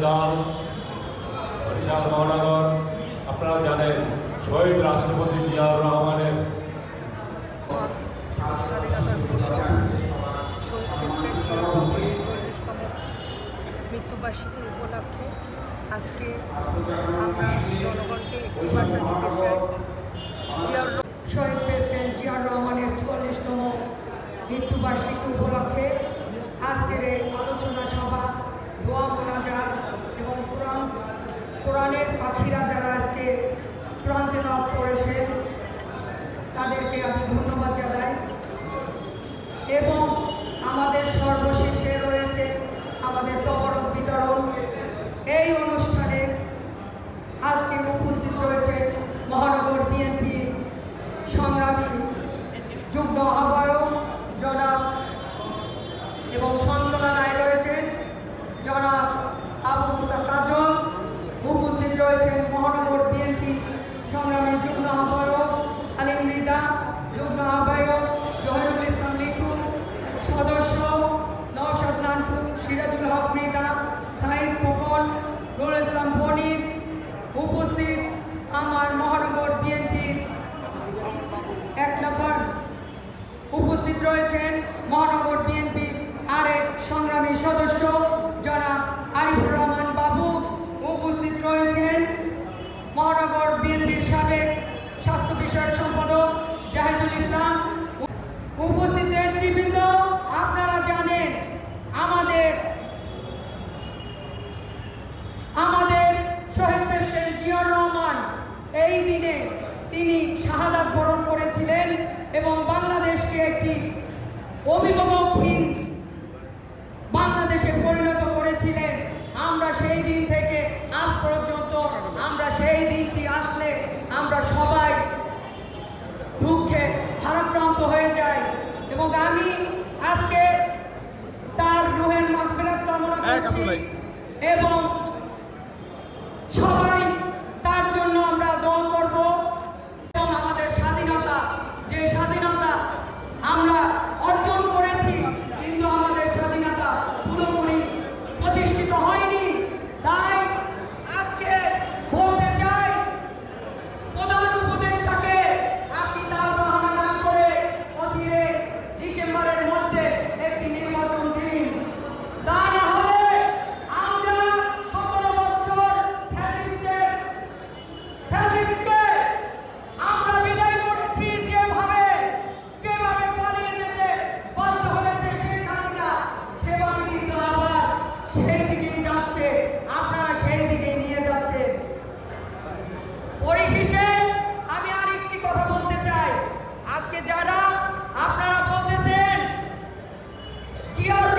বৃন্দাল বিশাল মহানগর, আপনারা জানেন, শহীদ রাষ্ট্রপতি জিয়াউর রহমানের মৃত্যুবার্ষিকী উপলক্ষে আজকে আমরা জনগণকে একটি বার্তা দিতে চাই। জিয়াউর শহীদ প্রেসিডেন্ট জিয়াউর রহমানের চুয়াল্লিশতম মৃত্যুবার্ষিকী উপলক্ষে আজকের এই আলোচনা কোরআনের পাখিরা যারা আজকে কোরআন তেলাওয়াত করেছেন তাদেরকে আমি ধন্যবাদ জানাই। এবং আমাদের সর্বশেষে রয়েছে আমাদের তবরক বিতরণ। এই অনুষ্ঠানে আজকে উপস্থিত রয়েছে মহানগর বিএনপি সংগ্রামী যুগ্ম আহ্বায়ক জনাব এবং সঞ্চালনায় রয়েছেন জনাব আবু মুসা কাজল উপস্থিত রয়েছেন মহানগর বিএনপি সংগ্রামী যুগ্ম আহ্বায়ক আলিম রিদা যুগ্ম আহ্বায়ক জহিরুল ইসলাম লিটু সদস্য নওশাদ নান্টু সিরাজুল হক মৃদা সাইদ খোকন নুরুল ইসলাম উপস্থিত আমার মহানগর বিএনপির এক নম্বর উপস্থিত রয়েছেন মহানগর বিএনপির আরেক সংগ্রামী সদস্য, জনাব আরিফুর রহমান বাবু। উপস্থিত রয়েছেন মহানগর বিএনপির সাবেক স্বাস্থ্য বিষয়ক সম্পাদক জাহিদুল ইসলাম উপস্থিত নেতৃবৃন্দ আপনারা জানেন আমাদের আমাদের শহীদ প্রেসিডেন্ট জিয়াউর রহমান এই দিনে তিনি শাহাদাত বরণ করেছিলেন এবং বাংলাদেশকে একটি অভিভাবকহীন বাংলাদেশে পরিণত করেছিলেন। আমরা সেই দিন থেকে আজ পর্যন্ত আমরা সেই দিনটি আসলে আমরা সবাই দুঃখে ভারাক্রান্ত হয়ে যাই এবং আমি আজকে তার রুহের মাগফিরাত কামনা করছি এবং জিয়াউর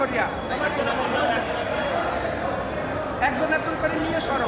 করিয়া। একজন একজন করে নিয়ে সর।